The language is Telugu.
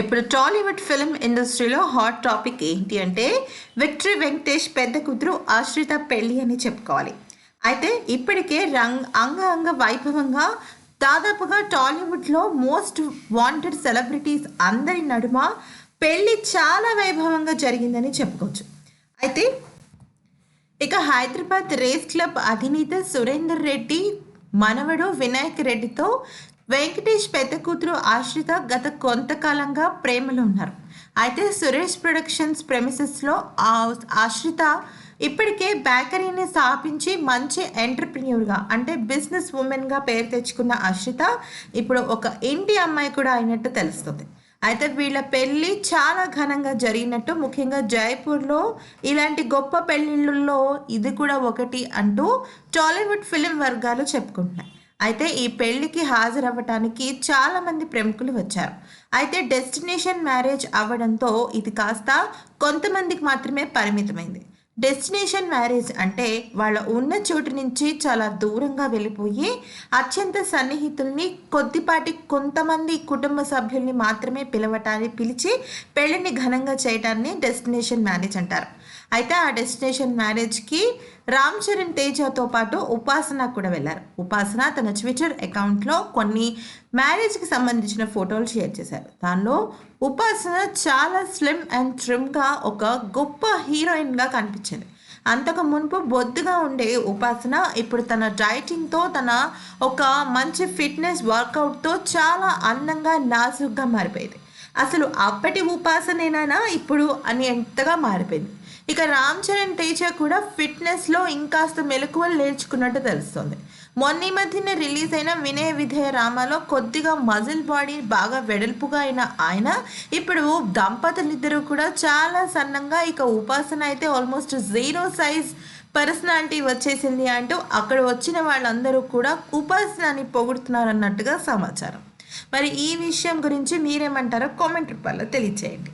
ఇప్పుడు టాలీవుడ్ ఫిల్మ్ ఇండస్ట్రీలో హాట్ టాపిక్ ఏంటి అంటే విక్టరీ వెంకటేష్ పెద్ద కూతురు ఆశ్రిత పెళ్ళి అని చెప్పుకోవాలి. అయితే ఇప్పటికే రంగ్ అంగ అంగ వైభవంగా దాదాపుగా టాలీవుడ్లో మోస్ట్ వాంటెడ్ సెలబ్రిటీస్ అందరి నడుమ పెళ్ళి చాలా వైభవంగా జరిగిందని చెప్పుకోవచ్చు. అయితే ఇక హైదరాబాద్ రేస్ క్లబ్ అధినేత సురేందర్ రెడ్డి మనవడు వినాయక్ రెడ్డితో వెంకటేష్ పెద్ద కూతురు ఆశ్రిత గత కొంతకాలంగా ప్రేమలో ఉన్నారు. అయితే సురేష్ ప్రొడక్షన్స్ ప్రెమిసెస్లో ఆ ఆశ్రిత ఇప్పటికే బేకరీని స్థాపించి మంచి ఎంటర్ప్రెన్యూర్గా అంటే బిజినెస్ ఉమెన్గా పేరు తెచ్చుకున్న ఆశ్రిత ఇప్పుడు ఒక ఇంటి అమ్మాయి కూడా అయినట్టు తెలుస్తుంది. అయితే వీళ్ళ పెళ్ళి చాలా ఘనంగా జరిగినట్టు ముఖ్యంగా జైపూర్లో ఇలాంటి గొప్ప పెళ్ళిళ్ళల్లో ఇది కూడా ఒకటి అంటూ టాలీవుడ్ ఫిలిం వర్గాలు చెప్పుకుంటున్నాయి. అయితే ఈ పెళ్ళికి హాజరవ్వటానికి చాలా మంది ప్రముఖులు వచ్చారు. అయితే డెస్టినేషన్ మ్యారేజ్ అవ్వడంతో ఇది కాస్త కొంతమందికి మాత్రమే పరిమితమైంది. డెస్టినేషన్ మ్యారేజ్ అంటే వాళ్ళ ఉన్న చోటు నుంచి చాలా దూరంగా వెళ్ళిపోయి అత్యంత సన్నిహితుల్ని కొద్దిపాటి కొంతమంది కుటుంబ సభ్యుల్ని మాత్రమే పిలవటాన్ని పిలిచి పెళ్ళిని ఘనంగా చేయటాన్ని డెస్టినేషన్ మ్యారేజ్ అంటారు. అయితే ఆ డెస్టినేషన్ మ్యారేజ్కి రామ్ చరణ్ తేజతో పాటు ఉపాసన కూడా వెళ్ళారు. ఉపాసన తన ట్విట్టర్ అకౌంట్లో కొన్ని మ్యారేజ్కి సంబంధించిన ఫోటోలు షేర్ చేశారు. దానిలో ఉపాసన చాలా స్లిమ్ అండ్ ట్రిమ్గా ఒక గొప్ప హీరోయిన్గా కనిపించింది. అంతకు మునుపు బొద్దుగా ఉండే ఉపాసన ఇప్పుడు తన డైటింగ్తో తన ఒక మంచి ఫిట్నెస్ వర్కౌట్తో చాలా అందంగా నాజుగ్గా మారిపోయింది. అసలు అప్పటి ఉపాసనేనా ఇప్పుడు అని ఎంతగా మారిపోయింది. ఇక రామ్ చరణ్ తేజ కూడా ఫిట్నెస్లో ఇంకాస్త మెలకువలు నేర్చుకున్నట్టు తెలుస్తుంది. మొన్న ఈ మధ్యన రిలీజ్ అయిన వినయ విధేయ రామాలో కొద్దిగా మజిల్ బాడీ బాగా వెడల్పుగా అయిన ఆయన ఇప్పుడు దంపతులిద్దరూ కూడా చాలా సన్నంగా ఇక ఉపాసన అయితే ఆల్మోస్ట్ జీరో సైజ్ పర్సనాలిటీ వచ్చేసింది అంటూ అక్కడ వచ్చిన వాళ్ళందరూ కూడా ఉపాసనని పొగుడుతున్నారన్నట్టుగా సమాచారం. మరి ఈ విషయం గురించి మీరేమంటారో కామెంట్ రూపాల్లో తెలియచేయండి.